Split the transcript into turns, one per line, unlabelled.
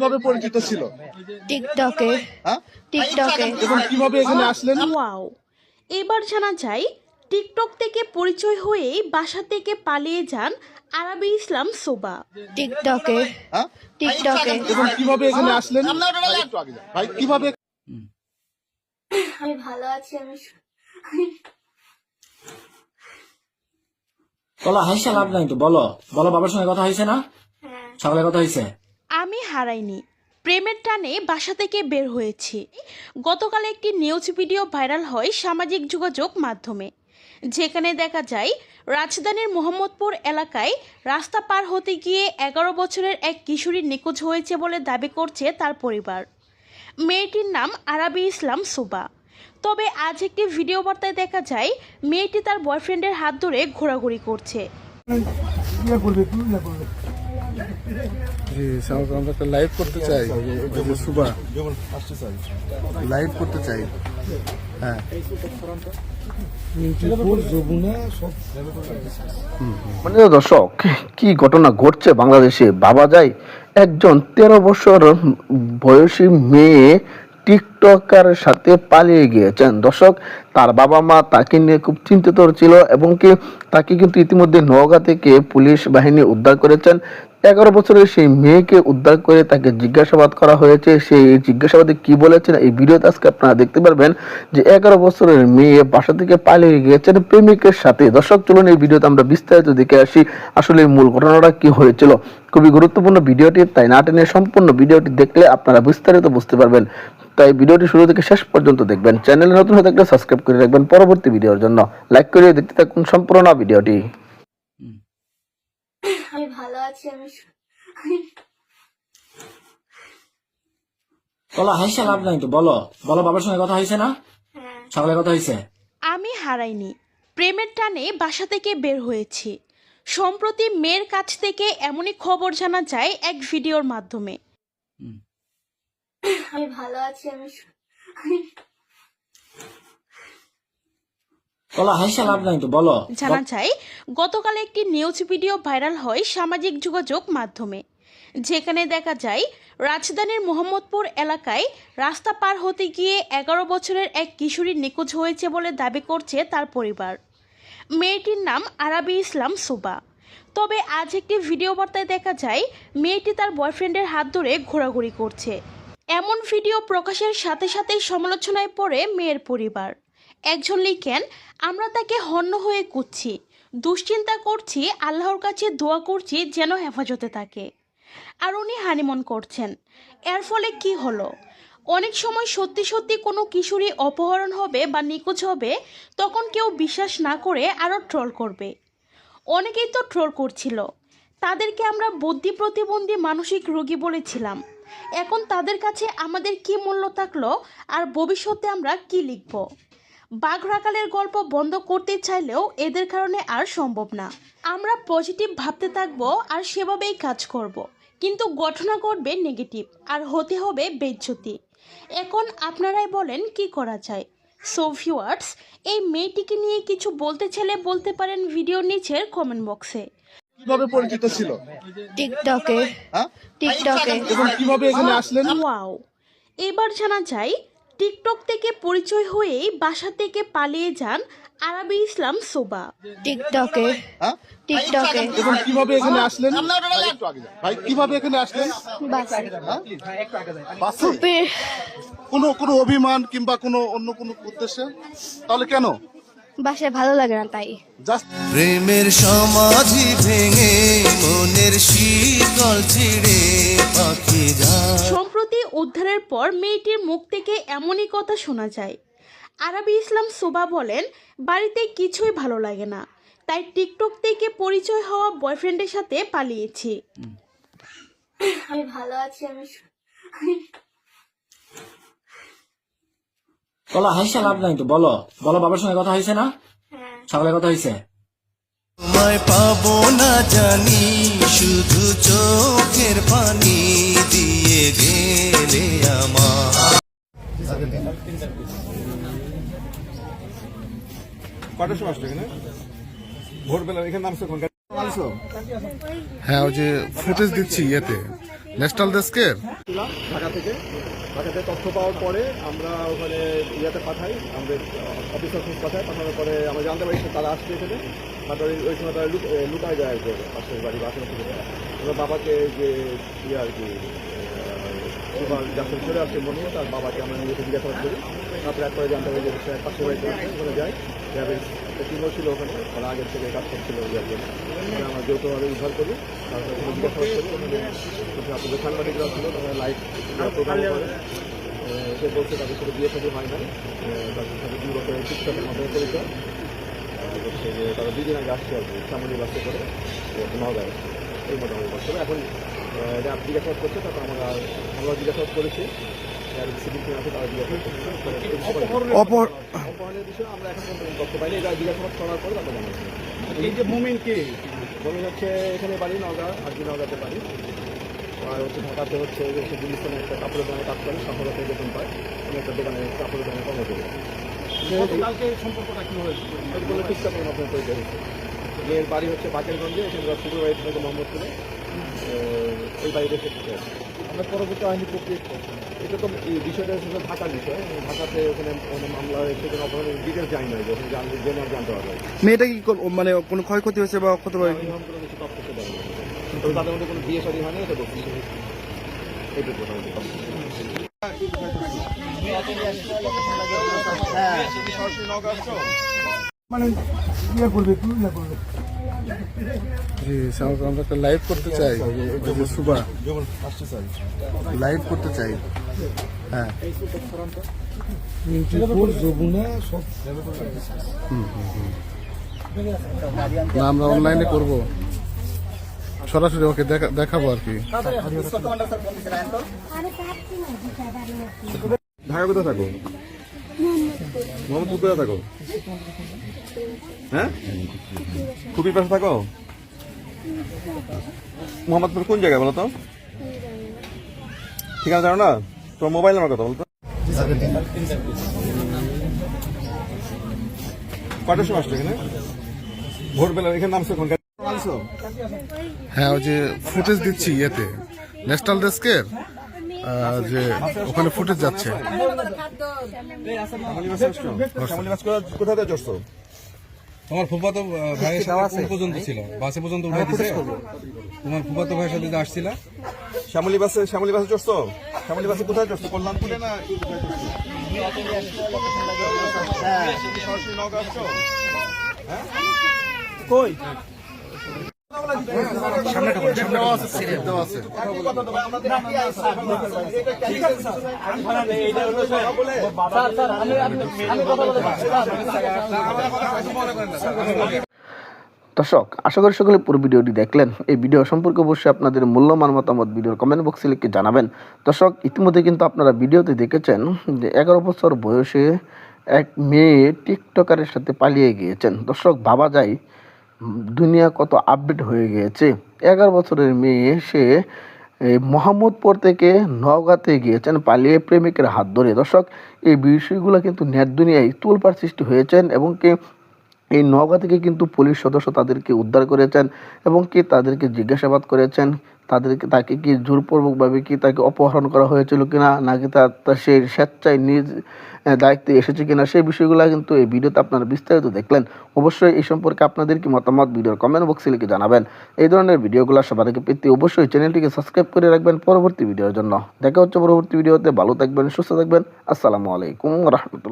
কীভাবে পরিচিত ছিল?
টিকটকে।
হ্যাঁ?
টিকটকে।
এবং কীভাবে এখানে আসলেন?
ওয়াও। এবার জানা যায় টিকটক থেকে পরিচয় হয়েই বাসা থেকে পালিয়ে যান আরবি ইসলাম সোবা।
টিকটকে।
হ্যাঁ?
টিকটকে।
এবং কীভাবে এখানে আসলেন? ভাই, একটু আগে যান। ভাই কীভাবে
আমি ভালো আছি আমি
বলো হাইসা লাভ নাই তো বলো। বলো বাবার সঙ্গে কথা হয়েছে না?
হ্যাঁ।
সকালে কথা হয়েছে?
আমি হারাইনি। প্রেমের টানে বাসা থেকে বের হয়েছি। গতকাল একটি নিউজ ভিডিও ভাইরাল হয় সামাজিক যোগাযোগ মাধ্যমে। যেখানে দেখা যায়, রাজধানীর মোহাম্মদপুর এলাকায় রাস্তা পার হতে গিয়ে এগারো বছরের এক কিশোরী নিখোঁজ হয়েছে বলে দাবি করছে তার পরিবার। মেয়েটির নাম আরাবি ইসলাম সুবা। তবে আজ একটি ভিডিও বার্তায় দেখা যায়, মেয়েটি তার বয়ফ্রেন্ডের হাত ধরে ঘোরাঘুরি করছে।
জি আমরা একটা লাইভ করতে চাই। সুবা। লাইভ করতে চাই। হ্যাঁ।
মানে দর্শক, কি ঘটনা ঘটছে বাংলাদেশে? ভাবা যায় একজন তেরো বছর বয়সী মেয়ে টিকটকারের সাথে পালিয়ে গিয়েছেন। দর্শক, তার বাবা মা তাকে নিয়ে খুব চিন্তিত ছিল এবং কি তাকে কিন্তু ইতিমধ্যে নওগাঁ থেকে পুলিশ বাহিনী উদ্ধার করেছেন। এগারো বছরের সেই মেয়েকে উদ্ধার করে তাকে জিজ্ঞাসাবাদ করা হয়েছে। সেই জিজ্ঞাসাবাদে কি বলেছেন এই ভিডিওতে আজকে আপনারা দেখতে পারবেন যে এগারো বছরের মেয়ে বাসা থেকে পালিয়ে গিয়েছেন প্রেমিকের সাথে। দর্শক, চলুন এই ভিডিওতে আমরা বিস্তারিত দেখে আসি আসলে মূল ঘটনাটা কি হয়েছিল। খুবই গুরুত্বপূর্ণ ভিডিওটি, তাই না টেনে সম্পূর্ণ ভিডিওটি দেখলে আপনারা বিস্তারিত বুঝতে পারবেন। তাই ভিডিওটি শুরু থেকে শেষ পর্যন্ত দেখবেন। চ্যানেলে নতুন হয়ে থাকলে সাবস্ক্রাইব করে রাখবেন পরবর্তী ভিডিওর জন্য। লাইক করে দেখতে থাকুন সম্পূর্ণ ভিডিওটি।
আছি আমি
বলো হাইসা লাভ নাই তো বলো। বলো বাবার সঙ্গে কথা হয়েছে না?
হ্যাঁ।
সকালে কথা হয়েছে?
আমি হারাইনি। প্রেমের টানে বাসা থেকে বের হয়েছি। সম্প্রতি মেয়ের কাছ থেকে এমনই খবর জানা যায় এক ভিডিওর মাধ্যমে।
আমি ভালো আছি আমি
জানা যায় গতকাল একটি নিউজ ভিডিও ভাইরাল হয় সামাজিক যোগাযোগ মাধ্যমে। যেখানে দেখা যায়, রাজধানীর মোহাম্মদপুর এলাকায় রাস্তা পার হতে গিয়ে এগারো বছরের এক কিশোরী নিখোঁজ হয়েছে বলে দাবি করছে তার পরিবার। মেয়েটির নাম আরাবি ইসলাম সুবা। তবে আজ একটি ভিডিও বার্তায় দেখা যায়, মেয়েটি তার বয়ফ্রেন্ডের হাত ধরে ঘোরাঘুরি করছে। এমন ভিডিও প্রকাশের সাথে সাথেই সমালোচনায় পড়ে মেয়ের পরিবার। একজন লিখেন, আমরা তাকে হন্য হয়ে কুচ্ছি দুশ্চিন্তা করছি, আল্লাহর কাছে দোয়া করছি যেন হেফাজতে থাকে। আর উনি হানিমন করছেন। এর ফলে কি হলো? অনেক সময় সত্যি সত্যি কোনো কিশোরী অপহরণ হবে বা নিখোঁজ হবে, তখন কেউ বিশ্বাস না করে আরও ট্রল করবে। অনেকেই তো ট্রল করছিল। তাদেরকে আমরা বুদ্ধি প্রতিবন্ধী মানসিক রোগী বলেছিলাম। এখন তাদের কাছে আমাদের কি মূল্য থাকল আর ভবিষ্যতে আমরা কি লিখব? বাঘ রাখালের গল্প বন্ধ করতে চাইলেও এদের কারণে আর সম্ভব না। আমরা পজিটিভ ভাবতে থাকব আর সেভাবেই কাজ করব। কিন্তু ঘটনা ঘটবে নেগেটিভ আর হতে হবে বেজ্জতি। এখন আপনারাই বলেন কি করা যায়। সো ভিউয়ার্স এই মেয়েটিকে নিয়ে কিছু বলতে চাইলে বলতে পারেন ভিডিও নিচের কমেন্ট বক্সে
কীভাবে পরিচিত ছিল?
টিকটকে
হ্যাঁ?
টিকটকে
কীভাবে এখানে আসলেন?
ওয়াও এবার জানা যায় টিকটক থেকে পরিচয় হয়েই বাসা থেকে পালিয়ে যান আরবি ইসলাম সোবা।
টিকটকে
হ্যাঁ?
টিকটকে।
এবং কীভাবে এখানে আসলেন? ভাই, কীভাবে এখানে আসলেন?
বাসে।
হ্যাঁ? কোনো কোনো অভিমান কিংবা কোনো অন্য কোনো উদ্দেশ্যে? তাহলে কেন?
বাসায় ভালো লাগে না তাই।
জাস্ট
প্রেমের সমাধি ভেঙে মনের শীতল ছিড়ে পাখি যায়।
উদ্ধারের পর মেয়েটির মুখ থেকে এমনই কথা শোনা যায়। আরবি ইসলাম সোবা বলেন বাড়িতে কিছুই ভালো লাগে না। তাই টিকটক থেকে পরিচয় হওয়া বয়ফ্রেন্ডের সাথে পালিয়েছি।
আমি ভালো আছি আমি
বলো হাইসা লাভ নাই তো বলো। বলো বাবার সঙ্গে কথা হয়েছে না?
হ্যাঁ।
সকালে কথা হয়েছে?
তোমায় পাবো না জানি শুধু চোখের পানি দিয়ে গেলে আমার।
কটার সময় আসলে এখানে? ভোরবেলা এখানে নামছো
হ্যাঁ ওই যে ফুটেজ দিচ্ছি ইয়েতে। ন্যাশনাল ডেস্কের
ঢাকা থেকে। ঢাকা থেকে তথ্য পাওয়ার পরে আমরা ওখানে ইয়াতে পাঠাই, আমাদের অফিস অফিস পাঠাই, পাঠানোর পরে আমরা জানতে পারি তারা আসছে এখানে। তারপরে ওই সময় তারা লুক- লুকায় যায় আর কি পাশের বাড়ি বা আশেপাশে থেকে। আমরা বাবাকে যে ইয়ে আর কি যখন চলে আসছে মনে তার বাবাকে আমরা নিজেকে জিজ্ঞাসাবাদ করি। তারপরে একবারে জানতে পারি যে পাশের বাড়িতে ওখানে যাই একটা টিমও ছিল ওখানে, তারা আগের থেকে কাজ করছিল ইয়ার জন্য আমরা যৌথভাবে উদ্ধার করি আপনাদের সাংবাদিকরা ছিল, তারা লাইভ সে বলছে তাদের সাথে বিয়ে সাথে হয় না তাদের সাথে বছরের টিকটকের মাধ্যমে পরিচয়। হচ্ছে যে তারা দুই দিন আগে আসছে আর কি সামনে বাসে করে। নগাঁয়। এই মোটামুটি বছর। এখন এটা জিজ্ঞাসাবাদ করছে, তারপর আমরা আমরা জিজ্ঞাসাবাদ করেছি। তারা তারা অপহরণের বিষয়ে আমরা এখন তথ্য পাইনি এটা জিজ্ঞাসাবাদ করার পরে তারপর
এই যে মুমিন কে?
জমিন হচ্ছে এখানে বাড়ি নগা আর কি নগাতে বাড়ি। আর হচ্ছে ঢাকাতে হচ্ছে যে সে গুলিস্তানে একটা কাপড়ের দোকানে কাজ করে সফলতা বেতন পায়। কোনো একটা দোকানে কাপড়ের দোকানে কর্মচারী
কালকে সম্পর্কটা কি হয়েছে?
টিকটকের মাধ্যমে পরিচয় হচ্ছে মেয়ের বাড়ি হচ্ছে বাকেরগঞ্জে এখানে শুক্র বাড়ি থেকে মোহাম্মদপুরে। এই বাড়িতে আছে। আমরা পরবর্তী আইনি প্রক্রিয়া এটা তো এই বিষয়টা হচ্ছে ঢাকার বিষয়। ঢাকাতে ওখানে মামলা হয়েছে কোনো অপরাধের ডিটেলস জানি না যে জানলে জেনে জানতে পারবে।
মেয়েটা কি মানে কোনো ক্ষয়ক্ষতি হয়েছে বা কত
এরকম কোনো কিছু তথ্য তো দেয়নি। তবে তাদের মধ্যে কোনো বিয়ে শাদী হয়নি এটা বলছি এইটুকু মোটামুটি তথ্য।
জি সামনে আমরা একটা লাইভ করতে চাই। সুবা। লাইভ করতে চাই। হ্যাঁ। হুম, হুম, হুম। না আমরা অনলাইনে করব। সরাসরি ওকে দেখা- দেখাবো আর কি।
ঢাকা কোথায় থাকো? মোহাম্মদপুর কোথায় থাকো? হ্যাঁ? খুবই পাশে থাকো। মোহাম্মদপুর কোন জায়গায় বলো তো? ঠিকানা জানো না? তোমার মোবাইল নাম্বার কথা বলতো কটার সময় আসছো এখানে? ভোরবেলা এখানে নামছো আনছো
হ্যাঁ ওই যে ফুটেজ দিচ্ছি ইয়েতে ন্যাশনাল ডেস্কের যে ওখানে ফুটেজ যাচ্ছে।
কোথা- কোথা থেকে চড়ছো
তোমার ফুফাতো ভাইয়ের সাথে পর্যন্ত ছিল? বাসে পর্যন্ত উঠে দিছে? তোমার ফুফাতো ভাইয়ের সাথে আসছিল?
শ্যামলী বাসে শ্যামলি বাসে চড়ছো? শ্যামলি বাসে কোথায় চড়ছো? কল্যাণপুরে না? হ্যাঁ? কই?
দর্শক, আশা করি সকলে পুরো ভিডিওটি দেখলেন। এই ভিডিও সম্পর্কে অবশ্যই আপনাদের মূল্যবান মতামত ভিডিওর কমেন্ট বক্সে লিখে জানাবেন। দর্শক, ইতিমধ্যে কিন্তু আপনারা ভিডিওতে দেখেছেন যে এগারো বছর বয়সে এক মেয়ে টিকটকারের সাথে পালিয়ে গিয়েছেন। দর্শক, ভাবা যায় দুনিয়া কত আপডেট হয়ে গিয়েছে। এগারো বছরের মেয়ে সে মোহাম্মদপুর থেকে নওগাঁতে গিয়েছেন, পালিয়ে প্রেমিকের হাত ধরে। দর্শক, এই বিষয়গুলো কিন্তু নেট দুনিয়ায় তোলপাড় সৃষ্টি হয়েছেন এবং কি, এই নওগাঁ থেকে কিন্তু পুলিশ সদস্য তাদেরকে উদ্ধার করেছেন এবং কি তাদেরকে জিজ্ঞাসাবাদ করেছেন। তাদেরকে, তাকে কি জোরপূর্বকভাবে কি তাকে অপহরণ করা হয়েছিল কিনা, নাকি তার তার স্বেচ্ছায় নিজ দায়িত্বে এসেছে কিনা, সেই বিষয়গুলো কিন্তু এই ভিডিওতে আপনারা বিস্তারিত দেখলেন। অবশ্যই এই সম্পর্কে আপনাদের কি মতামত ভিডিওর কমেন্ট বক্সে লিখে জানাবেন। এই ধরনের ভিডিওগুলো সবার আগে পেতে অবশ্যই চ্যানেলটিকে সাবস্ক্রাইব করে রাখবেন পরবর্তী ভিডিওর জন্য। দেখা হচ্ছে পরবর্তী ভিডিওতে। ভালো থাকবেন, সুস্থ থাকবেন। আসসালামু আলাইকুম রহমতুল্লাহ।